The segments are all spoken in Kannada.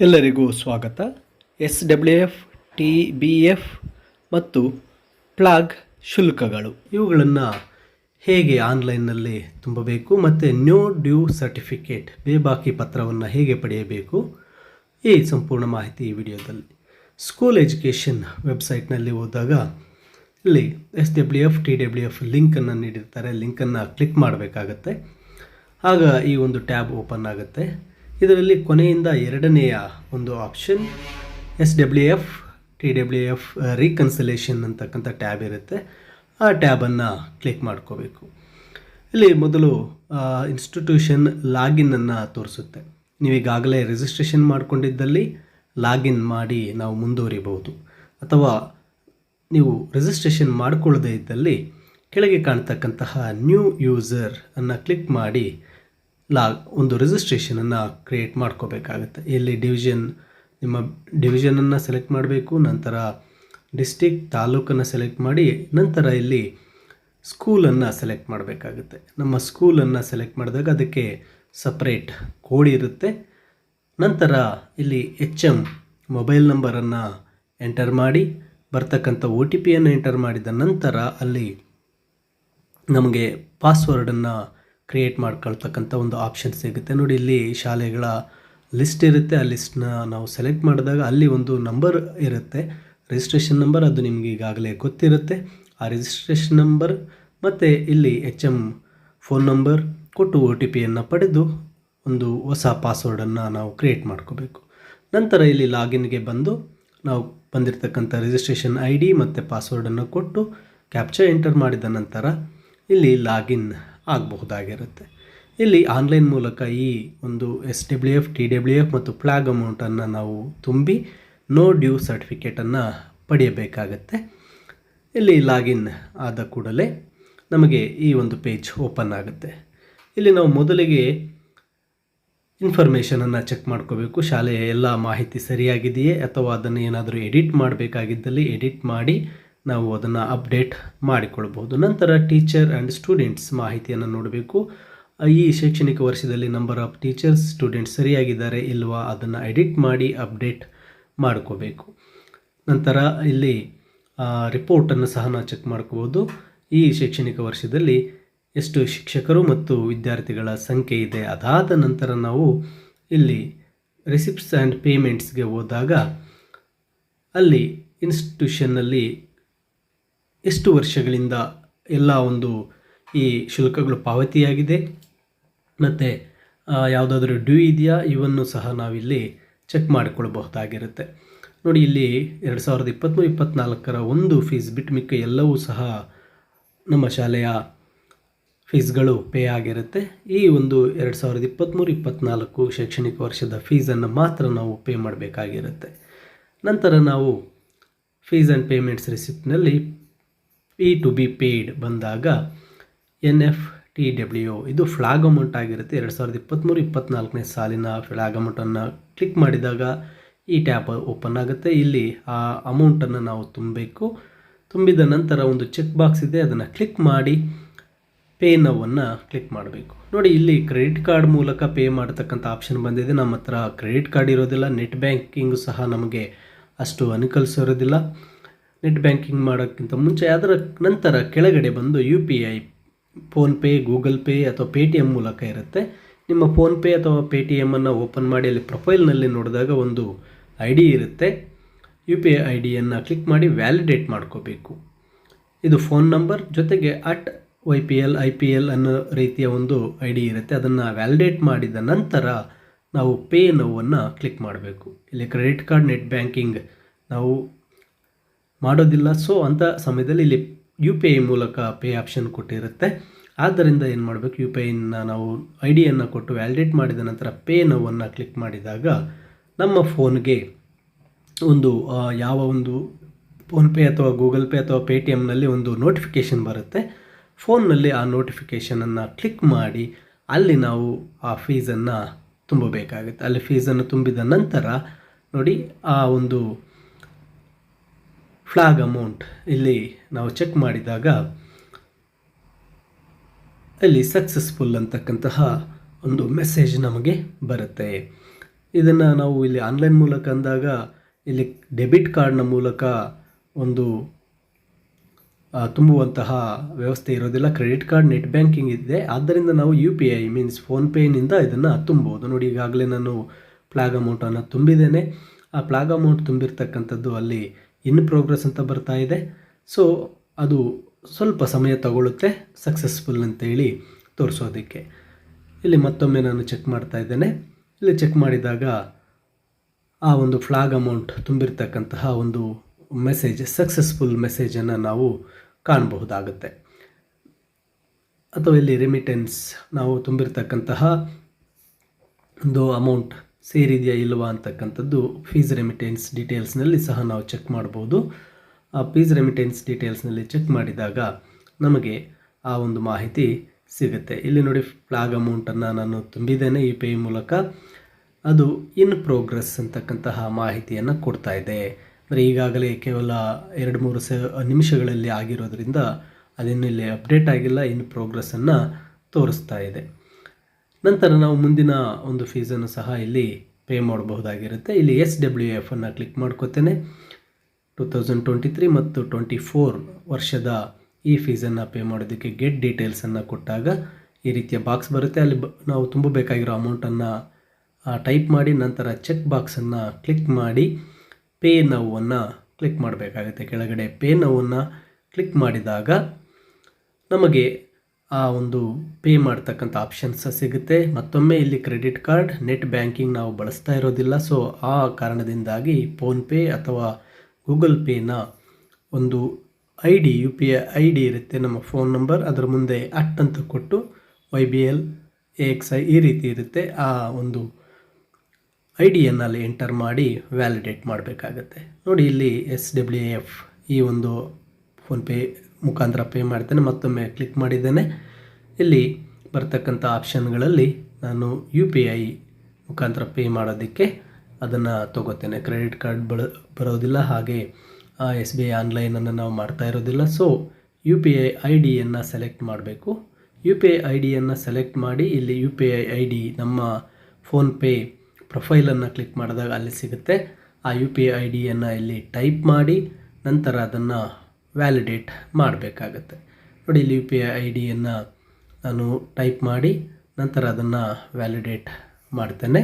ಎಲ್ಲರಿಗೂ ಸ್ವಾಗತ. S W F, T B F ಮತ್ತು ಪ್ಲಾಗ್ ಶುಲ್ಕಗಳು. ಇವುಗಳನ್ನು ಹೇಗೆ ಆನ್ಲೈನ್ನಲ್ಲಿ ತುಂಬಬೇಕು ಮತ್ತು ನ್ಯೂ ಡ್ಯೂ ಸರ್ಟಿಫಿಕೇಟ್ ಬೇಬಾಕಿ ಪತ್ರವನ್ನು ಹೇಗೆ ಪಡೆಯಬೇಕು ಈ ಸಂಪೂರ್ಣ ಮಾಹಿತಿ ಈ ವಿಡಿಯೋದಲ್ಲಿ. ಸ್ಕೂಲ್ ಎಜುಕೇಷನ್ ವೆಬ್ಸೈಟ್ನಲ್ಲಿ ಹೋದಾಗ ಇಲ್ಲಿ S W F, T W F ಲಿಂಕನ್ನು ನೀಡಿರ್ತಾರೆ. ಲಿಂಕನ್ನು ಕ್ಲಿಕ್ ಮಾಡಬೇಕಾಗತ್ತೆ. ಆಗ ಈ ಒಂದು ಟ್ಯಾಬ್ ಓಪನ್ ಆಗುತ್ತೆ. ಇದರಲ್ಲಿ ಕೊನೆಯಿಂದ ಎರಡನೆಯ ಒಂದು option S W F T W F reconciliation ಅಂತಕ್ಕಂಥ ಟ್ಯಾಬ್ ಇರುತ್ತೆ. ಆ ಟ್ಯಾಬನ್ನು ಕ್ಲಿಕ್ ಮಾಡ್ಕೋಬೇಕು. ಇಲ್ಲಿ ಮೊದಲು ಇನ್ಸ್ಟಿಟ್ಯೂಷನ್ ಲಾಗಿನ್ನನ್ನು ತೋರಿಸುತ್ತೆ. ನೀವೀಗಾಗಲೇ ರಿಜಿಸ್ಟ್ರೇಷನ್ ಮಾಡಿಕೊಂಡಿದ್ದಲ್ಲಿ ಲಾಗಿನ್ ಮಾಡಿ ನಾವು ಮುಂದುವರಿಬಹುದು. ಅಥವಾ ನೀವು ರಿಜಿಸ್ಟ್ರೇಷನ್ ಮಾಡಿಕೊಳ್ಳದೇ ಇದ್ದಲ್ಲಿ ಕೆಳಗೆ ಕಾಣ್ತಕ್ಕಂತಹ ನ್ಯೂ ಯೂಸರ್ ಅನ್ನು ಕ್ಲಿಕ್ ಮಾಡಿ ಲಾ, ಒಂದು ರಿಜಿಸ್ಟ್ರೇಷನನ್ನು ಕ್ರಿಯೇಟ್ ಮಾಡ್ಕೋಬೇಕಾಗುತ್ತೆ. ಇಲ್ಲಿ ಡಿವಿಷನ್ ನಿಮ್ಮ ಡಿವಿಷನನ್ನು ಸೆಲೆಕ್ಟ್ ಮಾಡಬೇಕು, ನಂತರ ಡಿಸ್ಟಿಕ್ ತಾಲೂಕನ್ನು ಸೆಲೆಕ್ಟ್ ಮಾಡಿ, ನಂತರ ಇಲ್ಲಿ ಸ್ಕೂಲನ್ನು ಸೆಲೆಕ್ಟ್ ಮಾಡಬೇಕಾಗುತ್ತೆ. ನಮ್ಮ ಸ್ಕೂಲನ್ನು ಸೆಲೆಕ್ಟ್ ಮಾಡಿದಾಗ ಅದಕ್ಕೆ ಸಪ್ರೇಟ್ ಕೋಡ್ ಇರುತ್ತೆ. ನಂತರ ಇಲ್ಲಿ ಎಚ್ ಎಂ ಮೊಬೈಲ್ ನಂಬರನ್ನು ಎಂಟರ್ ಮಾಡಿ, ಬರ್ತಕ್ಕಂಥ ಒ ಟಿ ಪಿಯನ್ನು ಎಂಟರ್ ಮಾಡಿದ ನಂತರ ಅಲ್ಲಿ ನಮಗೆ ಪಾಸ್ವರ್ಡನ್ನು ಕ್ರಿಯೇಟ್ ಮಾಡ್ಕೊಳ್ತಕ್ಕಂಥ ಒಂದು ಆಪ್ಷನ್ ಸಿಗುತ್ತೆ. ನೋಡಿ, ಇಲ್ಲಿ ಶಾಲೆಗಳ ಲಿಸ್ಟ್ ಇರುತ್ತೆ. ಆ ಲಿಸ್ಟ್ನ ನಾವು ಸೆಲೆಕ್ಟ್ ಮಾಡಿದಾಗ ಅಲ್ಲಿ ಒಂದು ನಂಬರ್ ಇರುತ್ತೆ. ರಿಜಿಸ್ಟ್ರೇಷನ್ ನಂಬರ್ ಅದು ನಿಮಗೆ ಈಗಾಗಲೇ ಗೊತ್ತಿರುತ್ತೆ. ಆ ರಿಜಿಸ್ಟ್ರೇಷನ್ ನಂಬರ್ ಮತ್ತು ಇಲ್ಲಿ ಎಚ್ ಎಂ ಫೋನ್ ನಂಬರ್ ಕೊಟ್ಟು ಒ ಟಿ ಪಿಯನ್ನು ಪಡೆದು ಒಂದು ಹೊಸ ಪಾಸ್ವರ್ಡನ್ನು ನಾವು ಕ್ರಿಯೇಟ್ ಮಾಡ್ಕೋಬೇಕು. ನಂತರ ಇಲ್ಲಿ ಲಾಗಿನ್ಗೆ ಬಂದು ನಾವು ಬಂದಿರತಕ್ಕಂಥ ರಿಜಿಸ್ಟ್ರೇಷನ್ ಐ ಡಿ ಮತ್ತು ಪಾಸ್ವರ್ಡನ್ನು ಕೊಟ್ಟು ಕ್ಯಾಪ್ಚರ್ ಎಂಟರ್ ಮಾಡಿದ ನಂತರ ಇಲ್ಲಿ ಲಾಗಿನ್ ಆಗಬಹುದಾಗಿರುತ್ತೆ. ಇಲ್ಲಿ ಆನ್ಲೈನ್ ಮೂಲಕ ಈ ಒಂದು S W F T W F ಮತ್ತು ಫ್ಲಾಗ್ ಅಮೌಂಟನ್ನು ನಾವು ತುಂಬಿ ನೋ ಡ್ಯೂ ಸರ್ಟಿಫಿಕೇಟನ್ನು ಪಡೆಯಬೇಕಾಗತ್ತೆ. ಇಲ್ಲಿ ಲಾಗಿನ್ ಆದ ಕೂಡಲೇ ನಮಗೆ ಈ ಒಂದು ಪೇಜ್ ಓಪನ್ ಆಗುತ್ತೆ. ಇಲ್ಲಿ ನಾವು ಮೊದಲಿಗೆ ಇನ್ಫಾರ್ಮೇಷನನ್ನು ಚೆಕ್ ಮಾಡ್ಕೋಬೇಕು. ಶಾಲೆಯ ಎಲ್ಲ ಮಾಹಿತಿ ಸರಿಯಾಗಿದೆಯೇ ಅಥವಾ ಅದನ್ನು ಏನಾದರೂ ಎಡಿಟ್ ಮಾಡಬೇಕಾಗಿದ್ದಲ್ಲಿ ಎಡಿಟ್ ಮಾಡಿ ನಾವು ಅದನ್ನು ಅಪ್ಡೇಟ್ ಮಾಡಿಕೊಳ್ಬೋದು ನಂತರ ಟೀಚರ್ ಆ್ಯಂಡ್ ಸ್ಟೂಡೆಂಟ್ಸ್ ಮಾಹಿತಿಯನ್ನು ನೋಡಬೇಕು. ಈ ಶೈಕ್ಷಣಿಕ ವರ್ಷದಲ್ಲಿ ನಂಬರ್ ಆಫ್ ಟೀಚರ್ಸ್ ಸ್ಟೂಡೆಂಟ್ಸ್ ಸರಿಯಾಗಿದ್ದಾರೆ ಇಲ್ವಾ ಅದನ್ನು ಎಡಿಟ್ ಮಾಡಿ ಅಪ್ಡೇಟ್ ಮಾಡ್ಕೋಬೇಕು. ನಂತರ ಇಲ್ಲಿ ರಿಪೋರ್ಟನ್ನು ಸಹ ನಾವು ಚೆಕ್ ಮಾಡ್ಕೋಬೋದು ಈ ಶೈಕ್ಷಣಿಕ ವರ್ಷದಲ್ಲಿ ಎಷ್ಟು ಶಿಕ್ಷಕರು ಮತ್ತು ವಿದ್ಯಾರ್ಥಿಗಳ ಸಂಖ್ಯೆ ಇದೆ ಅದಾದ ನಂತರ ನಾವು ಇಲ್ಲಿ ರಿಸಿಪ್ಟ್ಸ್ ಆ್ಯಂಡ್ ಪೇಮೆಂಟ್ಸ್ಗೆ ಹೋದಾಗ ಅಲ್ಲಿ ಇನ್ಸ್ಟಿಟ್ಯೂಷನ್ನಲ್ಲಿ ಎಷ್ಟು ವರ್ಷಗಳಿಂದ ಎಲ್ಲ ಒಂದು ಈ ಶುಲ್ಕಗಳು ಪಾವತಿಯಾಗಿದೆ? ಮತ್ತು ಯಾವುದಾದ್ರೂ ಡ್ಯೂ ಇದೆಯಾ? ಇವನ್ನು ಸಹ ನಾವಿಲ್ಲಿ ಚೆಕ್ ಮಾಡಿಕೊಳ್ಬಹುದಾಗಿರುತ್ತೆ. ನೋಡಿ, ಇಲ್ಲಿ ಎರಡು ಸಾವಿರದ ಇಪ್ಪತ್ತ್ಮೂರು ಇಪ್ಪತ್ತ್ನಾಲ್ಕರ ಒಂದು ಫೀಸ್ ಬಿಟ್ಟು ಮಿಕ್ಕ ಎಲ್ಲವೂ ಸಹ ನಮ್ಮ ಶಾಲೆಯ ಫೀಸ್ಗಳು ಪೇ ಆಗಿರುತ್ತೆ. ಈ ಒಂದು ಎರಡು ಸಾವಿರದ ಇಪ್ಪತ್ತ್ಮೂರು ಇಪ್ಪತ್ತ್ನಾಲ್ಕು ಶೈಕ್ಷಣಿಕ ವರ್ಷದ ಫೀಸನ್ನು ಮಾತ್ರ ನಾವು ಪೇ ಮಾಡಬೇಕಾಗಿರುತ್ತೆ. ನಂತರ ನಾವು ಫೀಸ್ ಆ್ಯಂಡ್ ಪೇಮೆಂಟ್ಸ್ ರಿಸಿಪ್ಟ್ನಲ್ಲಿ ಪಿ ಟು ಬಿ ಪೇಯ್ಡ್ ಬಂದಾಗ ಎನ್ ಎಫ್ ಟಿ ಡಬ್ಲ್ಯೂ ಇದು ಫ್ಲಾಗ್ ಅಮೌಂಟ್ ಆಗಿರುತ್ತೆ. ಎರಡು ಸಾವಿರದ ಇಪ್ಪತ್ತ್ಮೂರು ಇಪ್ಪತ್ತ್ನಾಲ್ಕನೇ ಸಾಲಿನ ಫ್ಲಾಗ್ ಅಮೌಂಟನ್ನು ಕ್ಲಿಕ್ ಮಾಡಿದಾಗ ಈ ಟ್ಯಾಪ್ ಓಪನ್ ಆಗುತ್ತೆ. ಇಲ್ಲಿ ಆ ಅಮೌಂಟನ್ನು ನಾವು ತುಂಬಬೇಕು. ತುಂಬಿದ ನಂತರ ಒಂದು ಚೆಕ್ ಬಾಕ್ಸ್ ಇದೆ, ಅದನ್ನು ಕ್ಲಿಕ್ ಮಾಡಿ ಪೇ ನವನ್ನು ಕ್ಲಿಕ್ ಮಾಡಬೇಕು. ನೋಡಿ, ಇಲ್ಲಿ ಕ್ರೆಡಿಟ್ ಕಾರ್ಡ್ ಮೂಲಕ ಪೇ ಮಾಡತಕ್ಕಂಥ ಆಪ್ಷನ್ ಬಂದಿದೆ. ನಮ್ಮ ಹತ್ರ ಕ್ರೆಡಿಟ್ ಕಾರ್ಡ್ ಇರೋದಿಲ್ಲ ನೆಟ್ ಬ್ಯಾಂಕಿಂಗು ಸಹ ನಮಗೆ ಅಷ್ಟು ಅನುಕಲಿಸಿರೋದಿಲ್ಲ ನೆಟ್ ಬ್ಯಾಂಕಿಂಗ್ ಮಾಡೋಕ್ಕಿಂತ ಮುಂಚೆ ಅದರ ನಂತರ ಕೆಳಗಡೆ ಬಂದು U P I PhonePe Google Pay ಅಥವಾ ಪೇ ಟಿ ಎಂ ಮೂಲಕ ಇರುತ್ತೆ. ನಿಮ್ಮ ಫೋನ್ಪೇ ಅಥವಾ ಪೇ ಟಿ ಎಮ್ಮನ್ನು ಓಪನ್ ಮಾಡಿ ಅಲ್ಲಿ ಪ್ರೊಫೈಲ್ನಲ್ಲಿ ನೋಡಿದಾಗ ಒಂದು ಐ ಡಿ ಇರುತ್ತೆ. ಯು ಪಿ ಐ ಐ ಡಿಯನ್ನು ಕ್ಲಿಕ್ ಮಾಡಿ ವ್ಯಾಲಿಡೇಟ್ ಮಾಡ್ಕೋಬೇಕು. ಇದು ಫೋನ್ ನಂಬರ್, ಜೊತೆಗೆ at Y P L, I P L ಅನ್ನೋ ರೀತಿಯ ಒಂದು ಐ ಡಿ ಇರುತ್ತೆ. ಅದನ್ನು ವ್ಯಾಲಿಡೇಟ್ ಮಾಡಿದ ನಂತರ ನಾವು ಪೇ ನೋವನ್ನು ಕ್ಲಿಕ್ ಮಾಡಬೇಕು. ಇಲ್ಲಿ ಕ್ರೆಡಿಟ್ ಕಾರ್ಡ್, ನೆಟ್ ಬ್ಯಾಂಕಿಂಗ್ ನಾವು ಮಾಡೋದಿಲ್ಲ. ಸೊ ಅಂಥ ಸಮಯದಲ್ಲಿ ಇಲ್ಲಿ ಯು ಪಿ ಐ ಮೂಲಕ ಪೇ ಆಪ್ಷನ್ ಕೊಟ್ಟಿರುತ್ತೆ. ಆದ್ದರಿಂದ ಏನು ಮಾಡಬೇಕು? ಯು ಪಿ ಐನ ನಾವು ಐ ಡಿಯನ್ನು ಕೊಟ್ಟು ವ್ಯಾಲಿಡೇಟ್ ಮಾಡಿದ ನಂತರ ಪೇ ನೋವನ್ನು ಕ್ಲಿಕ್ ಮಾಡಿದಾಗ ನಮ್ಮ ಫೋನ್ಗೆ ಒಂದು ಯಾವ ಒಂದು ಫೋನ್ಪೇ ಅಥವಾ ಗೂಗಲ್ ಪೇ ಅಥವಾ ಪೇ ಟಿ ಎಮ್ನಲ್ಲಿ ಒಂದು ನೋಟಿಫಿಕೇಷನ್ ಬರುತ್ತೆ. ಫೋನ್ನಲ್ಲಿ ಆ ನೋಟಿಫಿಕೇಷನನ್ನು ಕ್ಲಿಕ್ ಮಾಡಿ ಅಲ್ಲಿ ನಾವು ಆ ಫೀಸನ್ನು ತುಂಬಬೇಕಾಗುತ್ತೆ. ಅಲ್ಲಿ ಫೀಸನ್ನು ತುಂಬಿದ ನಂತರ ನೋಡಿ ಆ ಒಂದು ಫ್ಲಾಗ್ ಅಮೌಂಟ್ ಇಲ್ಲಿ ನಾವು ಚೆಕ್ ಮಾಡಿದಾಗ ಅಲ್ಲಿ ಸಕ್ಸಸ್ಫುಲ್ ಅಂತಕ್ಕಂತಹ ಒಂದು ಮೆಸೇಜ್ ನಮಗೆ ಬರುತ್ತೆ. ಇದನ್ನು ನಾವು ಇಲ್ಲಿ ಆನ್ಲೈನ್ ಮೂಲಕ ಅಂದಾಗ ಇಲ್ಲಿ ಡೆಬಿಟ್ ಕಾರ್ಡ್ನ ಮೂಲಕ ಒಂದು ತುಂಬುವಂತಹ ವ್ಯವಸ್ಥೆ ಇರೋದಿಲ್ಲ. ಕ್ರೆಡಿಟ್ ಕಾರ್ಡ್, ನೆಟ್ ಬ್ಯಾಂಕಿಂಗ್ ಇದೆ. ಆದ್ದರಿಂದ ನಾವು ಯು ಪಿ ಐ ಮೀನ್ಸ್ ಫೋನ್ಪೇನಿಂದ ಇದನ್ನು ತುಂಬೋದು ನೋಡಿ, ಈಗಾಗಲೇ ನಾನು ಪ್ಲಾಗ್ ಅಮೌಂಟನ್ನು ತುಂಬಿದ್ದೇನೆ. ಆ ಪ್ಲಾಗ್ ಅಮೌಂಟ್ ತುಂಬಿರ್ತಕ್ಕಂಥದ್ದು ಅಲ್ಲಿ ಇನ್ ಪ್ರೋಗ್ರೆಸ್ ಅಂತ ಬರ್ತಾ ಇದೆ. ಸೊ ಅದು ಸ್ವಲ್ಪ ಸಮಯ ತಗೊಳ್ಳುತ್ತೆ ಸಕ್ಸಸ್ಫುಲ್ ಅಂತೇಳಿ ತೋರಿಸೋದಕ್ಕೆ. ಇಲ್ಲಿ ಮತ್ತೊಮ್ಮೆ ನಾನು ಚೆಕ್ ಮಾಡ್ತಾ ಇದ್ದೇನೆ. ಇಲ್ಲಿ ಚೆಕ್ ಮಾಡಿದಾಗ ಆ ಒಂದು ಫ್ಲಾಗ್ ಅಮೌಂಟ್ ತುಂಬಿರ್ತಕ್ಕಂತಹ ಒಂದು ಮೆಸೇಜ್ ಸಕ್ಸಸ್ಫುಲ್ ಮೆಸೇಜನ್ನು ನಾವು ಕಾಣಬಹುದಾಗುತ್ತೆ. ಅಥವಾ ಇಲ್ಲಿ ರೆಮಿಟೆನ್ಸ್ ನಾವು ತುಂಬಿರ್ತಕ್ಕಂತಹ ಒಂದು ಅಮೌಂಟ್ ಸೇರಿದೆಯಾ ಇಲ್ವಾ ಅಂತಕ್ಕಂಥದ್ದು ಫೀಸ್ ರೆಮಿಟೆನ್ಸ್ ಡೀಟೇಲ್ಸ್ನಲ್ಲಿ ಸಹ ನಾವು ಚೆಕ್ ಮಾಡ್ಬೋದು. ಆ ಫೀಸ್ ರೆಮಿಟೆನ್ಸ್ ಡೀಟೇಲ್ಸ್ನಲ್ಲಿ ಚೆಕ್ ಮಾಡಿದಾಗ ನಮಗೆ ಆ ಒಂದು ಮಾಹಿತಿ ಸಿಗುತ್ತೆ. ಇಲ್ಲಿ ನೋಡಿ ಫ್ಲಾಗ್ ಅಮೌಂಟನ್ನು ನಾನು ತುಂಬಿದ್ದೇನೆ ಯು ಪಿ ಐ ಮೂಲಕ. ಅದು ಇನ್ ಪ್ರೋಗ್ರೆಸ್ ಅಂತಕ್ಕಂತಹ ಮಾಹಿತಿಯನ್ನು ಕೊಡ್ತಾ ಇದೆ. ಅಂದರೆ ಈಗಾಗಲೇ ಕೇವಲ ಎರಡು ಮೂರು ಸ ನಿಮಿಷಗಳಲ್ಲಿ ಆಗಿರೋದ್ರಿಂದ ಅದಿನ್ನೂ ಇಲ್ಲಿ ಅಪ್ಡೇಟ್ ಆಗಿಲ್ಲ ಇನ್ ಪ್ರೋಗ್ರೆಸ್ಸನ್ನು ತೋರಿಸ್ತಾ ಇದೆ. ನಂತರ ನಾವು ಮುಂದಿನ ಒಂದು ಫೀಸನ್ನು ಸಹ ಇಲ್ಲಿ ಪೇ ಮಾಡಬಹುದಾಗಿರುತ್ತೆ. ಇಲ್ಲಿ ಎಸ್ ಡಬ್ಲ್ಯೂ ಎಫನ್ನು ಕ್ಲಿಕ್ ಮಾಡ್ಕೋತೇನೆ. ಟು ತೌಸಂಡ್ ಟ್ವೆಂಟಿ ತ್ರೀ ಮತ್ತು ಟ್ವೆಂಟಿ ಫೋರ್ ವರ್ಷದ ಈ ಫೀಸನ್ನು ಪೇ ಮಾಡೋದಕ್ಕೆ ಗೆಟ್ ಡೀಟೇಲ್ಸನ್ನು ಕೊಟ್ಟಾಗ ಈ ರೀತಿಯ ಬಾಕ್ಸ್ ಬರುತ್ತೆ. ಅಲ್ಲಿ ಬ, ನಾವು ತುಂಬಬೇಕಾಗಿರೋ ಅಮೌಂಟನ್ನು ಟೈಪ್ ಮಾಡಿ, ನಂತರ ಚೆಕ್ ಬಾಕ್ಸನ್ನು ಕ್ಲಿಕ್ ಮಾಡಿ ಪೇ ನೌವನ್ನು ಕ್ಲಿಕ್ ಮಾಡಬೇಕಾಗುತ್ತೆ. ಕೆಳಗಡೆ ಪೇ ನೌವನ್ನು ಕ್ಲಿಕ್ ಮಾಡಿದಾಗ ನಮಗೆ ಆ ಒಂದು ಪೇ ಮಾಡ್ತಕ್ಕಂಥ ಆಪ್ಷನ್ಸ್ ಸಿಗುತ್ತೆ. ಮತ್ತೊಮ್ಮೆ ಇಲ್ಲಿ ಕ್ರೆಡಿಟ್ ಕಾರ್ಡ್ ನೆಟ್ ಬ್ಯಾಂಕಿಂಗ್ ನಾವು ಬಳಸ್ತಾ ಇರೋದಿಲ್ಲ. ಸೊ ಆ ಕಾರಣದಿಂದಾಗಿ ಫೋನ್ಪೇ ಅಥವಾ ಗೂಗಲ್ ಪೇನ ಒಂದು I D U P I I D ಇರುತ್ತೆ ನಮ್ಮ ಫೋನ್ ನಂಬರ್ ಅದರ ಮುಂದೆ ಅಟ್ ಅಂತ ಕೊಟ್ಟು Y B L A X I ಈ ರೀತಿ ಇರುತ್ತೆ. ಆ ಒಂದು ಐ ಡಿಯನ್ನು ಅಲ್ಲಿ ಎಂಟರ್ ಮಾಡಿ ವ್ಯಾಲಿಡೇಟ್ ಮಾಡಬೇಕಾಗತ್ತೆ. ನೋಡಿ ಇಲ್ಲಿ ಎಸ್ ಡಬ್ಲ್ಯೂ ಎಫ್ ಈ ಒಂದು ಫೋನ್ಪೇ ಮುಖಾಂತರ ಪೇ ಮಾಡ್ತೇನೆ, ಮತ್ತೊಮ್ಮೆ ಕ್ಲಿಕ್ ಮಾಡಿದ್ದೇನೆ. ಇಲ್ಲಿ ಬರ್ತಕ್ಕಂಥ ಆಪ್ಷನ್ಗಳಲ್ಲಿ ನಾನು ಯು ಪಿ ಐ ಮುಖಾಂತರ ಪೇ ಮಾಡೋದಕ್ಕೆ ಅದನ್ನು ತಗೋತೇನೆ. ಕ್ರೆಡಿಟ್ ಕಾರ್ಡ್ ಬಳ, ಬರೋದಿಲ್ಲ, ಹಾಗೆ ಎಸ್ ಬಿ ಐ ಆನ್ಲೈನನ್ನು ನಾವು ಮಾಡ್ತಾ ಇರೋದಿಲ್ಲ. So U P I I ಡಿಯನ್ನು select ಮಾಡಬೇಕು. ಯು ಪಿ ಐ ಐ ಡಿಯನ್ನು ಸೆಲೆಕ್ಟ್ ಮಾಡಿ ಇಲ್ಲಿ U P I I D ನಮ್ಮ ಫೋನ್ಪೇ ಪ್ರೊಫೈಲನ್ನು ಕ್ಲಿಕ್ ಮಾಡಿದಾಗ ಅಲ್ಲಿ ಸಿಗುತ್ತೆ. ಆ ಯು ಪಿ ಐ ಐ ಡಿಯನ್ನು ಇಲ್ಲಿ ಟೈಪ್ ಮಾಡಿ, ನಂತರ ಅದನ್ನು ವ್ಯಾಲಿಡೇಟ್ ಮಾಡಬೇಕಾಗತ್ತೆ. ನೋಡಿ, ಇಲ್ಲಿ ಯು ಪಿ ಐ ಐ ಡಿಯನ್ನು ನಾನು ಟೈಪ್ ಮಾಡಿ, ನಂತರ ಅದನ್ನು ವ್ಯಾಲಿಡೇಟ್ ಮಾಡ್ತೇನೆ.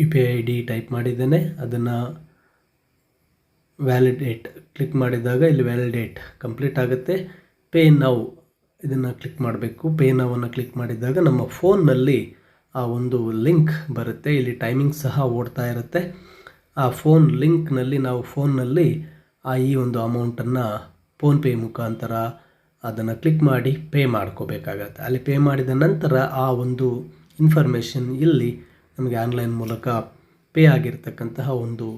U P I I D type ಮಾಡಿದ್ದೇನೆ. ಅದನ್ನು ವ್ಯಾಲಿಡೇಟ್ ಕ್ಲಿಕ್ ಮಾಡಿದಾಗ ಇಲ್ಲಿ ವ್ಯಾಲಿಡೇಟ್ ಕಂಪ್ಲೀಟ್ ಆಗುತ್ತೆ. ಪೇ ನೌ ಇದನ್ನು ಕ್ಲಿಕ್ ಮಾಡಬೇಕು. ಪೇ ನೌವನ್ನು ಕ್ಲಿಕ್ ಮಾಡಿದಾಗ ನಮ್ಮ ಫೋನ್ನಲ್ಲಿ ಆ ಒಂದು ಲಿಂಕ್ ಬರುತ್ತೆ. ಇಲ್ಲಿ ಟೈಮಿಂಗ್ ಸಹ ಓಡ್ತಾ ಇರುತ್ತೆ. ಆ ಫೋನ್ ಲಿಂಕ್ನಲ್ಲಿ ನಾವು ಫೋನ್ನಲ್ಲಿ ಆ ಈ ಒಂದು ಅಮೌಂಟನ್ನು ಫೋನ್ಪೇ ಮುಖಾಂತರ ಅದನ್ನು ಕ್ಲಿಕ್ ಮಾಡಿ ಪೇ ಮಾಡ್ಕೋಬೇಕಾಗತ್ತೆ. ಅಲ್ಲಿ ಪೇ ಮಾಡಿದ ನಂತರ ಆ ಒಂದು ಇನ್ಫಾರ್ಮೇಷನ್ ಇಲ್ಲಿ ನಮಗೆ ಆನ್ಲೈನ್ ಮೂಲಕ ಪೇ ಆಗಿರ್ತಕ್ಕಂತಹ ಒಂದು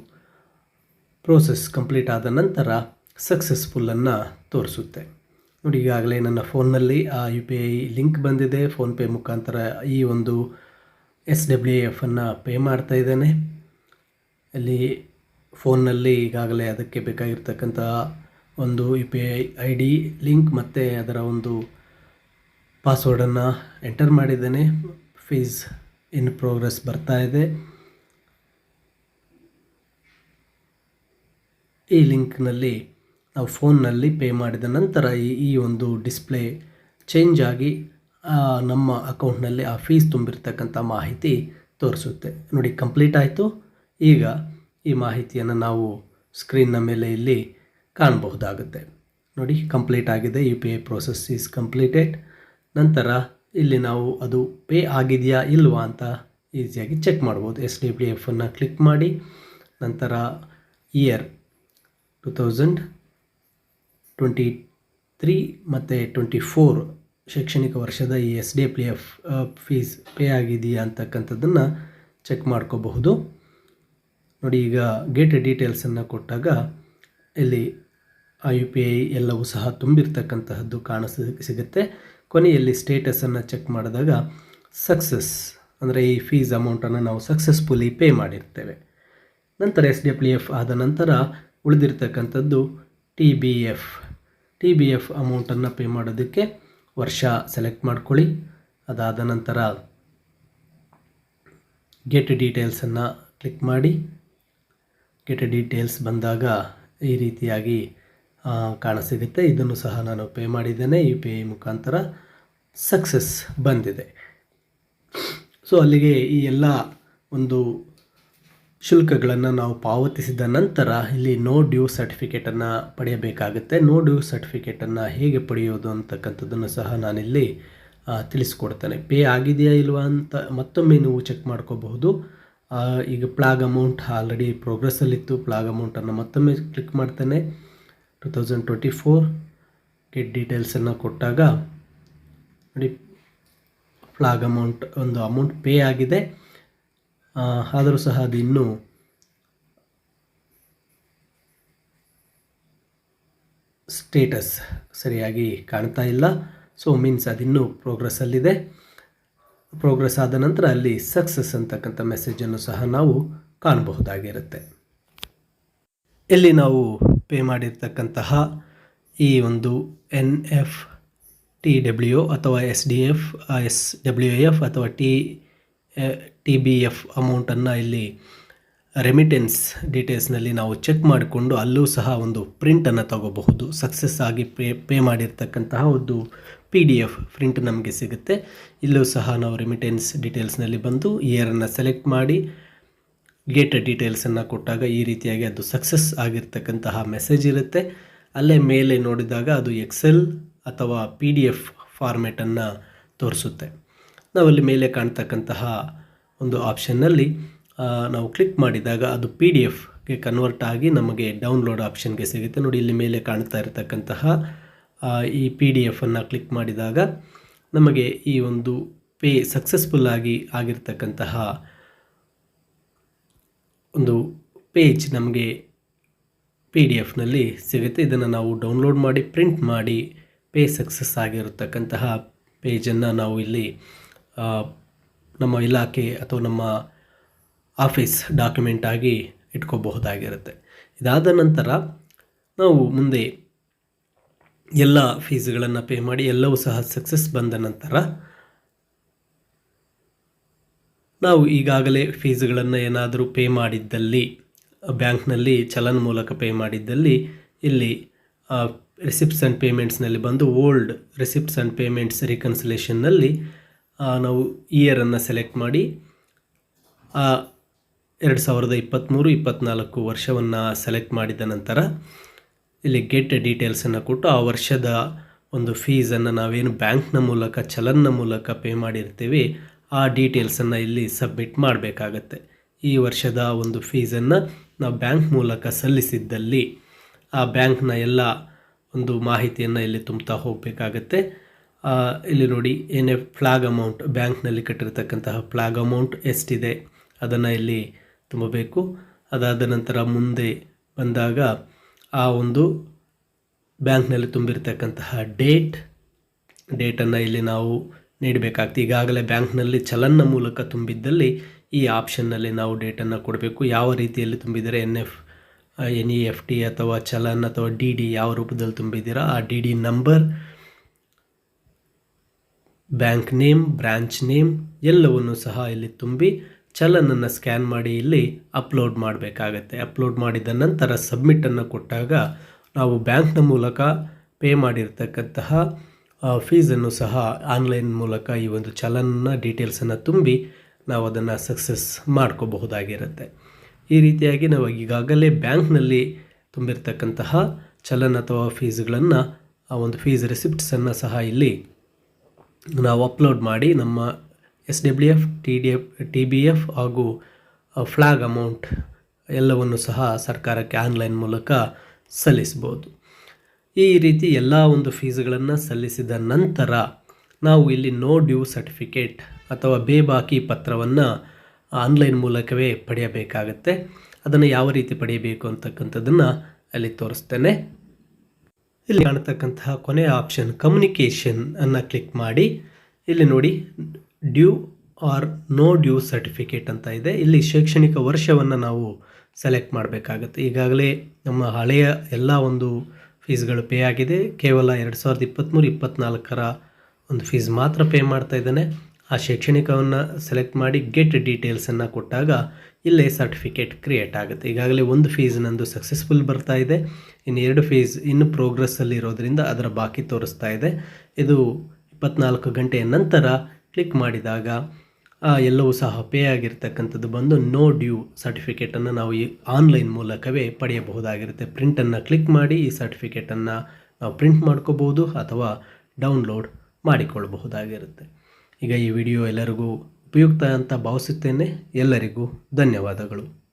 ಪ್ರೋಸೆಸ್ ಕಂಪ್ಲೀಟ್ ಆದ ನಂತರ ಸಕ್ಸಸ್ಫುಲ್ಲನ್ನು ತೋರಿಸುತ್ತೆ. ನೋಡಿ, ಈಗಾಗಲೇ ನನ್ನ ಫೋನ್ನಲ್ಲಿ ಆ ಯು ಪಿ ಐ ಲಿಂಕ್ ಬಂದಿದೆ. ಫೋನ್ಪೇ ಮುಖಾಂತರ ಈ ಒಂದು ಎಸ್ ಡಬ್ಲ್ಯೂ ಎಫನ್ನು ಪೇ ಮಾಡ್ತಾ ಇದ್ದೇನೆ. ಅಲ್ಲಿ ಫೋನ್ನಲ್ಲಿ ಈಗಾಗಲೇ ಅದಕ್ಕೆ ಬೇಕಾಗಿರ್ತಕ್ಕಂಥ ಒಂದು U P I I D link ಮತ್ತು ಅದರ ಒಂದು ಪಾಸ್ವರ್ಡನ್ನು ಎಂಟರ್ ಮಾಡಿದ್ದೇನೆ. ಫೀಸ್ ಇನ್ ಪ್ರೋಗ್ರೆಸ್ ಬರ್ತಾ ಇದೆ. ಈ ಲಿಂಕ್ನಲ್ಲಿ ನಾವು ಫೋನ್ನಲ್ಲಿ ಪೇ ಮಾಡಿದ ನಂತರ ಈ ಈ ಒಂದು ಡಿಸ್ಪ್ಲೇ ಚೇಂಜ್ ಆಗಿ ನಮ್ಮ ಅಕೌಂಟ್ನಲ್ಲಿ ಆ ಫೀಸ್ ತುಂಬಿರ್ತಕ್ಕಂಥ ಮಾಹಿತಿ ತೋರಿಸುತ್ತೆ. ನೋಡಿ, ಕಂಪ್ಲೀಟ್ ಆಯಿತು. ಈಗ ಈ ಮಾಹಿತಿಯನ್ನು ನಾವು ಸ್ಕ್ರೀನ್ನ ಮೇಲೆ ಇಲ್ಲಿ ಕಾಣಬಹುದಾಗುತ್ತೆ. ನೋಡಿ, ಕಂಪ್ಲೀಟ್ ಆಗಿದೆ. U P I process is completed. ನಂತರ ಇಲ್ಲಿ ನಾವು ಅದು ಪೇ ಆಗಿದೆಯಾ ಇಲ್ವಾ ಅಂತ ಈಸಿಯಾಗಿ ಚೆಕ್ ಮಾಡ್ಬೋದು. ಎಸ್ ಡಿ ಬಿ ಎಫನ್ನು ಕ್ಲಿಕ್ ಮಾಡಿ. ನಂತರ year two thousand twenty three ಮತ್ತು ಟ್ವೆಂಟಿ ಫೋರ್ ಶೈಕ್ಷಣಿಕ ವರ್ಷದ ಈ S D F fees pay ಆಗಿದೆಯಾ ಅಂತಕ್ಕಂಥದ್ದನ್ನು ಚೆಕ್ ಮಾಡ್ಕೋಬಹುದು. ನೋಡಿ, ಈಗ ಗೇಟ್ ಡೀಟೇಲ್ಸನ್ನು ಕೊಟ್ಟಾಗ ಇಲ್ಲಿ ಆ ಯು ಪಿ ಐ ಎಲ್ಲವೂ ಸಹ ತುಂಬಿರ್ತಕ್ಕಂತಹದ್ದು ಕಾಣಿಸ, ಸಿಗುತ್ತೆ. ಕೊನೆಯಲ್ಲಿ ಸ್ಟೇಟಸನ್ನು ಚೆಕ್ ಮಾಡಿದಾಗ ಸಕ್ಸಸ್ ಅಂದರೆ ಈ ಫೀಸ್ ಅಮೌಂಟನ್ನು ನಾವು ಸಕ್ಸಸ್ಫುಲಿ ಪೇ ಮಾಡಿರ್ತೇವೆ. ನಂತರ ಎಸ್ ಡಬ್ಲ್ಯೂ ಎಫ್ ಆದ ನಂತರ ಉಳಿದಿರ್ತಕ್ಕಂಥದ್ದು T B F T B F ಅಮೌಂಟನ್ನು ಪೇ ಮಾಡೋದಕ್ಕೆ ವರ್ಷ ಸೆಲೆಕ್ಟ್ ಮಾಡ್ಕೊಳ್ಳಿ. ಅದಾದ ನಂತರ ಗೆಟ್ ಡೀಟೇಲ್ಸನ್ನು ಕ್ಲಿಕ್ ಮಾಡಿ. ಗೆಟ್ ಡೀಟೇಲ್ಸ್ ಬಂದಾಗ ಈ ರೀತಿಯಾಗಿ ಕಾಣಸಿಗುತ್ತೆ. ಇದನ್ನು ಸಹ ನಾನು ಪೇ ಮಾಡಿದ್ದೇನೆ. ಯು ಪಿ ಐ ಮುಖಾಂತರ ಸಕ್ಸಸ್ ಬಂದಿದೆ. ಸೊ ಅಲ್ಲಿಗೆ ಈ ಎಲ್ಲ ಒಂದು ಶುಲ್ಕಗಳನ್ನು ನಾವು ಪಾವತಿಸಿದ ನಂತರ ಇಲ್ಲಿ ನೋ ಡ್ಯೂ ಸರ್ಟಿಫಿಕೇಟನ್ನು ಪಡೆಯಬೇಕಾಗುತ್ತೆ. ನೋ ಡ್ಯೂ ಸರ್ಟಿಫಿಕೇಟನ್ನು ಹೇಗೆ ಪಡೆಯೋದು ಅಂತಕ್ಕಂಥದ್ದನ್ನು ಸಹ ನಾನಿಲ್ಲಿ ತಿಳಿಸ್ಕೊಡ್ತೇನೆ. ಪೇ ಆಗಿದೆಯಾ ಇಲ್ವಾ ಅಂತ ಮತ್ತೊಮ್ಮೆ ನೀವು ಚೆಕ್ ಮಾಡ್ಕೋಬಹುದು. ಈಗ ಪ್ಲಾಗ್ ಅಮೌಂಟ್ ಆಲ್ರೆಡಿ ಪ್ರೋಗ್ರೆಸ್ಸಲ್ಲಿತ್ತು ಪ್ಲಾಗ್ ಅಮೌಂಟನ್ನು ಮತ್ತೊಮ್ಮೆ ಕ್ಲಿಕ್ ಮಾಡ್ತೇನೆ. ಟು ತೌಸಂಡ್ ಟ್ವೆಂಟಿ ಫೋರ್ ಡೀಟೇಲ್ಸನ್ನು ಕೊಟ್ಟಾಗ ನೋಡಿ ಫ್ಲಾಗ್ ಅಮೌಂಟ್ ಒಂದು ಅಮೌಂಟ್ ಪೇ ಆಗಿದೆ. ಆದರೂ ಸಹ ಅದು ಇನ್ನೂ ಸ್ಟೇಟಸ್ ಸರಿಯಾಗಿ ಕಾಣ್ತಾ ಇಲ್ಲ. ಸೊ ಮೀನ್ಸ್ ಅದಿನ್ನೂ ಪ್ರೋಗ್ರೆಸ್ಸಲ್ಲಿದೆ ಪ್ರೋಗ್ರೆಸ್ ಆದ ನಂತರ ಅಲ್ಲಿ ಸಕ್ಸಸ್ ಅಂತಕ್ಕಂಥ ಮೆಸೇಜನ್ನು ಸಹ ನಾವು ಕಾಣಬಹುದಾಗಿರುತ್ತೆ. ಇಲ್ಲಿ ನಾವು ಪೇ ಮಾಡಿರ್ತಕ್ಕಂತಹ ಈ ಒಂದು ಎನ್ ಎಫ್ ಟಿ ಡಬ್ಲ್ಯೂ ಅಥವಾ S D F S W F ಅಥವಾ ಟಿ ಟಿ ಬಿ ಎಫ್ ಅಮೌಂಟನ್ನು ಇಲ್ಲಿ ರೆಮಿಟೆನ್ಸ್ ಡೀಟೇಲ್ಸ್ನಲ್ಲಿ ನಾವು ಚೆಕ್ ಮಾಡಿಕೊಂಡು ಅಲ್ಲೂ ಸಹ ಒಂದು ಪ್ರಿಂಟನ್ನು ತಗೋಬಹುದು. ಸಕ್ಸಸ್ ಆಗಿ ಪೇ ಪೇ ಮಾಡಿರ್ತಕ್ಕಂತಹ ಒಂದು ಪಿ ಡಿ ಎಫ್ ಪ್ರಿಂಟ್ ನಮಗೆ ಸಿಗುತ್ತೆ. ಇಲ್ಲೂ ಸಹ ನಾವು ರೆಮಿಟೆನ್ಸ್ ಡೀಟೇಲ್ಸ್ನಲ್ಲಿ ಬಂದು ಇಯರನ್ನು ಸೆಲೆಕ್ಟ್ ಮಾಡಿ ಗೇಟ್ ಡೀಟೇಲ್ಸನ್ನು ಕೊಟ್ಟಾಗ ಈ ರೀತಿಯಾಗಿ ಅದು ಸಕ್ಸಸ್ ಆಗಿರ್ತಕ್ಕಂತಹ ಮೆಸೇಜ್ ಇರುತ್ತೆ. ಅಲ್ಲೇ ಮೇಲೆ ನೋಡಿದಾಗ ಅದು ಎಕ್ಸೆಲ್ ಅಥವಾ ಪಿ ಡಿ ಎಫ್ ಫಾರ್ಮೆಟನ್ನು ತೋರಿಸುತ್ತೆ. ನಾವಲ್ಲಿ ಮೇಲೆ ಕಾಣ್ತಕ್ಕಂತಹ ಒಂದು ಆಪ್ಷನ್ನಲ್ಲಿ ನಾವು ಕ್ಲಿಕ್ ಮಾಡಿದಾಗ ಅದು ಪಿ ಡಿ ಎಫ್ಗೆ ಕನ್ವರ್ಟ್ ಆಗಿ ನಮಗೆ ಡೌನ್ಲೋಡ್ ಆಪ್ಷನ್ಗೆ ಸಿಗುತ್ತೆ. ನೋಡಿ, ಇಲ್ಲಿ ಮೇಲೆ ಕಾಣ್ತಾ ಇರತಕ್ಕಂತಹ ಈ ಪಿ ಡಿ ಎಫನ್ನು ಕ್ಲಿಕ್ ಮಾಡಿದಾಗ ನಮಗೆ ಈ ಒಂದು ಪೇ ಸಕ್ಸಸ್ಫುಲ್ ಆಗಿ ಆಗಿರ್ತಕ್ಕಂತಹ ಒಂದು ಪೇಜ್ ನಮಗೆ ಪಿ ಡಿ ಎಫ್ನಲ್ಲಿ ಸಿಗುತ್ತೆ. ಇದನ್ನು ನಾವು ಡೌನ್ಲೋಡ್ ಮಾಡಿ ಪ್ರಿಂಟ್ ಮಾಡಿ ಪೇ ಸಕ್ಸಸ್ ಆಗಿರತಕ್ಕಂತಹ ಪೇಜನ್ನು ನಾವು ಇಲ್ಲಿ ನಮ್ಮ ಇಲಾಖೆ ಅಥವಾ ನಮ್ಮ ಆಫೀಸ್ ಡಾಕ್ಯುಮೆಂಟ್ ಆಗಿ ಇಟ್ಕೋಬಹುದಾಗಿರುತ್ತೆ. ಇದಾದ ನಂತರ ನಾವು ಮುಂದೆ ಎಲ್ಲ ಫೀಸ್ಗಳನ್ನು ಪೇ ಮಾಡಿ ಎಲ್ಲವೂ ಸಹ ಸಕ್ಸಸ್ ಬಂದ ನಂತರ ನಾವು ಈಗಾಗಲೇ ಫೀಸ್ಗಳನ್ನು ಏನಾದರೂ ಪೇ ಮಾಡಿದ್ದಲ್ಲಿ, ಬ್ಯಾಂಕ್ನಲ್ಲಿ ಚಲನ್ ಮೂಲಕ ಪೇ ಮಾಡಿದ್ದಲ್ಲಿ ಇಲ್ಲಿ ರಿಸಿಪ್ಟ್ಸ್ ಆ್ಯಂಡ್ ಪೇಮೆಂಟ್ಸ್ನಲ್ಲಿ ಬಂದು ಓಲ್ಡ್ ರಿಸಿಪ್ಟ್ಸ್ ಆ್ಯಂಡ್ ಪೇಮೆಂಟ್ಸ್ ರಿಕನ್ಸಲೇಷನ್ನಲ್ಲಿ ನಾವು ಇಯರನ್ನು ಸೆಲೆಕ್ಟ್ ಮಾಡಿ ಎರಡು ಸಾವಿರದ ಇಪ್ಪತ್ತ್ಮೂರು ಇಪ್ಪತ್ತ್ನಾಲ್ಕು ವರ್ಷವನ್ನು ಸೆಲೆಕ್ಟ್ ಮಾಡಿದ ನಂತರ ಇಲ್ಲಿ ಗೆಟ್ ಡೀಟೇಲ್ಸನ್ನು ಕೊಟ್ಟು ಆ ವರ್ಷದ ಒಂದು ಫೀಸನ್ನು ನಾವೇನು ಬ್ಯಾಂಕ್ನ ಮೂಲಕ ಚಲನ್ನ ಮೂಲಕ ಪೇ ಮಾಡಿರ್ತೀವಿ, ಆ ಡೀಟೇಲ್ಸನ್ನು ಇಲ್ಲಿ ಸಬ್ಮಿಟ್ ಮಾಡಬೇಕಾಗತ್ತೆ. ಈ ವರ್ಷದ ಒಂದು ಫೀಸನ್ನು ನಾವು ಬ್ಯಾಂಕ್ ಮೂಲಕ ಸಲ್ಲಿಸಿದ್ದಲ್ಲಿ ಆ ಬ್ಯಾಂಕ್ನ ಎಲ್ಲ ಒಂದು ಮಾಹಿತಿಯನ್ನು ಇಲ್ಲಿ ತುಂಬ್ತಾ ಹೋಗಬೇಕಾಗತ್ತೆ. ಇಲ್ಲಿ ನೋಡಿ, ಏನೇ ಫ್ಲಾಗ್ ಅಮೌಂಟ್ ಬ್ಯಾಂಕ್ನಲ್ಲಿ ಕಟ್ಟಿರ್ತಕ್ಕಂತಹ ಫ್ಲಾಗ್ ಅಮೌಂಟ್ ಎಷ್ಟಿದೆ, ಅದನ್ನು ಇಲ್ಲಿ ತುಂಬಬೇಕು. ಅದಾದ ನಂತರ ಮುಂದೆ ಬಂದಾಗ ಆ ಒಂದು ಬ್ಯಾಂಕ್ನಲ್ಲಿ ತುಂಬಿರ್ತಕ್ಕಂತಹ ಡೇಟ್, ಡೇಟನ್ನು ಇಲ್ಲಿ ನಾವು ನೀಡಬೇಕಾಗ್ತದೆ. ಈಗಾಗಲೇ ಬ್ಯಾಂಕ್ನಲ್ಲಿ ಚಲನ್ನ ಮೂಲಕ ತುಂಬಿದ್ದಲ್ಲಿ ಈ ಆಪ್ಷನ್ನಲ್ಲಿ ನಾವು ಡೇಟನ್ನು ಕೊಡಬೇಕು. ಯಾವ ರೀತಿಯಲ್ಲಿ ತುಂಬಿದರೆ N F N E F T ಅಥವಾ ಚಲನ್ ಅಥವಾ ಡಿ ಡಿ ಯಾವ ರೂಪದಲ್ಲಿ ತುಂಬಿದ್ದೀರಾ, ಆ D D number, bank name branch name ಎಲ್ಲವನ್ನು ಸಹ ಇಲ್ಲಿ ತುಂಬಿ ಚಲನನ್ನು ಸ್ಕ್ಯಾನ್ ಮಾಡಿ ಇಲ್ಲಿ ಅಪ್ಲೋಡ್ ಮಾಡಬೇಕಾಗತ್ತೆ. ಅಪ್ಲೋಡ್ ಮಾಡಿದ ನಂತರ ಸಬ್ಮಿಟನ್ನು ಕೊಟ್ಟಾಗ ನಾವು ಬ್ಯಾಂಕ್ನ ಮೂಲಕ ಪೇ ಮಾಡಿರ್ತಕ್ಕಂತಹ ಫೀಸನ್ನು ಸಹ ಆನ್ಲೈನ್ ಮೂಲಕ ಈ ಒಂದು ಚಲನ್ನ ಡೀಟೇಲ್ಸನ್ನು ತುಂಬಿ ನಾವು ಅದನ್ನು ಸಕ್ಸಸ್ ಮಾಡ್ಕೋಬಹುದಾಗಿರುತ್ತೆ. ಈ ರೀತಿಯಾಗಿ ನಾವು ಈಗಾಗಲೇ ಬ್ಯಾಂಕ್ನಲ್ಲಿ ತುಂಬಿರ್ತಕ್ಕಂತಹ ಚಲನ್ ಅಥವಾ ಫೀಸ್ಗಳನ್ನು ಆ ಒಂದು ಫೀಸ್ ರೆಸಿಪ್ಟ್ಸನ್ನು ಸಹ ಇಲ್ಲಿ ನಾವು ಅಪ್ಲೋಡ್ ಮಾಡಿ ನಮ್ಮ S W F T D F T B F ಹಾಗೂ ಫ್ಲಾಗ್ ಅಮೌಂಟ್ ಎಲ್ಲವನ್ನು ಸಹ ಸರ್ಕಾರಕ್ಕೆ ಆನ್ಲೈನ್ ಮೂಲಕ ಸಲ್ಲಿಸ್ಬೋದು ಈ ರೀತಿ ಎಲ್ಲ ಒಂದು ಫೀಸ್ಗಳನ್ನು ಸಲ್ಲಿಸಿದ ನಂತರ ನಾವು ಇಲ್ಲಿ ನೋ ಡ್ಯೂ ಸರ್ಟಿಫಿಕೇಟ್ ಅಥವಾ ಬೇಬಾಕಿ ಪತ್ರವನ್ನು ಆನ್ಲೈನ್ ಮೂಲಕವೇ ಪಡೆಯಬೇಕಾಗತ್ತೆ. ಅದನ್ನು ಯಾವ ರೀತಿ ಪಡೆಯಬೇಕು ಅಂತಕ್ಕಂಥದ್ದನ್ನು ಅಲ್ಲಿ ತೋರಿಸ್ತೇನೆ. ಇಲ್ಲಿ ಕಾಣತಕ್ಕಂತಹ ಕೊನೆಯ ಆಪ್ಷನ್ ಕಮ್ಯುನಿಕೇಷನ್ ಅನ್ನು ಕ್ಲಿಕ್ ಮಾಡಿ. ಇಲ್ಲಿ ನೋಡಿ due or no due certificate ಅಂತ ಇದೆ. ಇಲ್ಲಿ ಶೈಕ್ಷಣಿಕ ವರ್ಷವನ್ನು ನಾವು ಸೆಲೆಕ್ಟ್ ಮಾಡಬೇಕಾಗುತ್ತೆ. ಈಗಾಗಲೇ ನಮ್ಮ ಹಳೆಯ ಎಲ್ಲ ಒಂದು ಫೀಸ್ಗಳು ಪೇ ಆಗಿದೆ. ಕೇವಲ ಎರಡು ಸಾವಿರದ ಇಪ್ಪತ್ತ್ಮೂರು ಇಪ್ಪತ್ತ್ನಾಲ್ಕರ ಒಂದು ಫೀಸ್ ಮಾತ್ರ ಪೇ ಮಾಡ್ತಾ ಇದ್ದಾನೆ. ಆ ಶೈಕ್ಷಣಿಕವನ್ನು ಸೆಲೆಕ್ಟ್ ಮಾಡಿ ಗೆಟ್ ಡೀಟೇಲ್ಸನ್ನು ಕೊಟ್ಟಾಗ ಇಲ್ಲೇ ಸರ್ಟಿಫಿಕೇಟ್ ಕ್ರಿಯೇಟ್ ಆಗುತ್ತೆ. ಈಗಾಗಲೇ ಒಂದು ಫೀಸ್ ನಂದು ಸಕ್ಸಸ್ಫುಲ್ ಬರ್ತಾ ಇದೆ. ಇನ್ನು ಎರಡು ಫೀಸ್ ಇನ್ನು ಪ್ರೋಗ್ರೆಸ್ಸಲ್ಲಿ ಇರೋದ್ರಿಂದ ಅದರ ಬಾಕಿ ತೋರಿಸ್ತಾ ಇದೆ. ಇದು ಇಪ್ಪತ್ನಾಲ್ಕು ಗಂಟೆಯ ನಂತರ ಕ್ಲಿಕ್ ಮಾಡಿದಾಗ ಎಲ್ಲವೂ ಸಹ ಪೇ ಆಗಿರ್ತಕ್ಕಂಥದ್ದು ಬಂದು ನೋ ಡ್ಯೂ ಸರ್ಟಿಫಿಕೇಟನ್ನು ನಾವು ಈ ಆನ್ಲೈನ್ ಮೂಲಕವೇ ಪಡೆಯಬಹುದಾಗಿರುತ್ತೆ. ಪ್ರಿಂಟನ್ನು ಕ್ಲಿಕ್ ಮಾಡಿ ಈ ಸರ್ಟಿಫಿಕೇಟನ್ನು ನಾವು ಪ್ರಿಂಟ್ ಮಾಡ್ಕೋಬೋದು ಅಥವಾ ಡೌನ್ಲೋಡ್ ಮಾಡಿಕೊಳ್ಳಬಹುದಾಗಿರುತ್ತೆ. ಈಗ ಈ ವಿಡಿಯೋ ಎಲ್ಲರಿಗೂ ಉಪಯುಕ್ತ ಅಂತ ಭಾವಿಸುತ್ತೇನೆ. ಎಲ್ಲರಿಗೂ ಧನ್ಯವಾದಗಳು.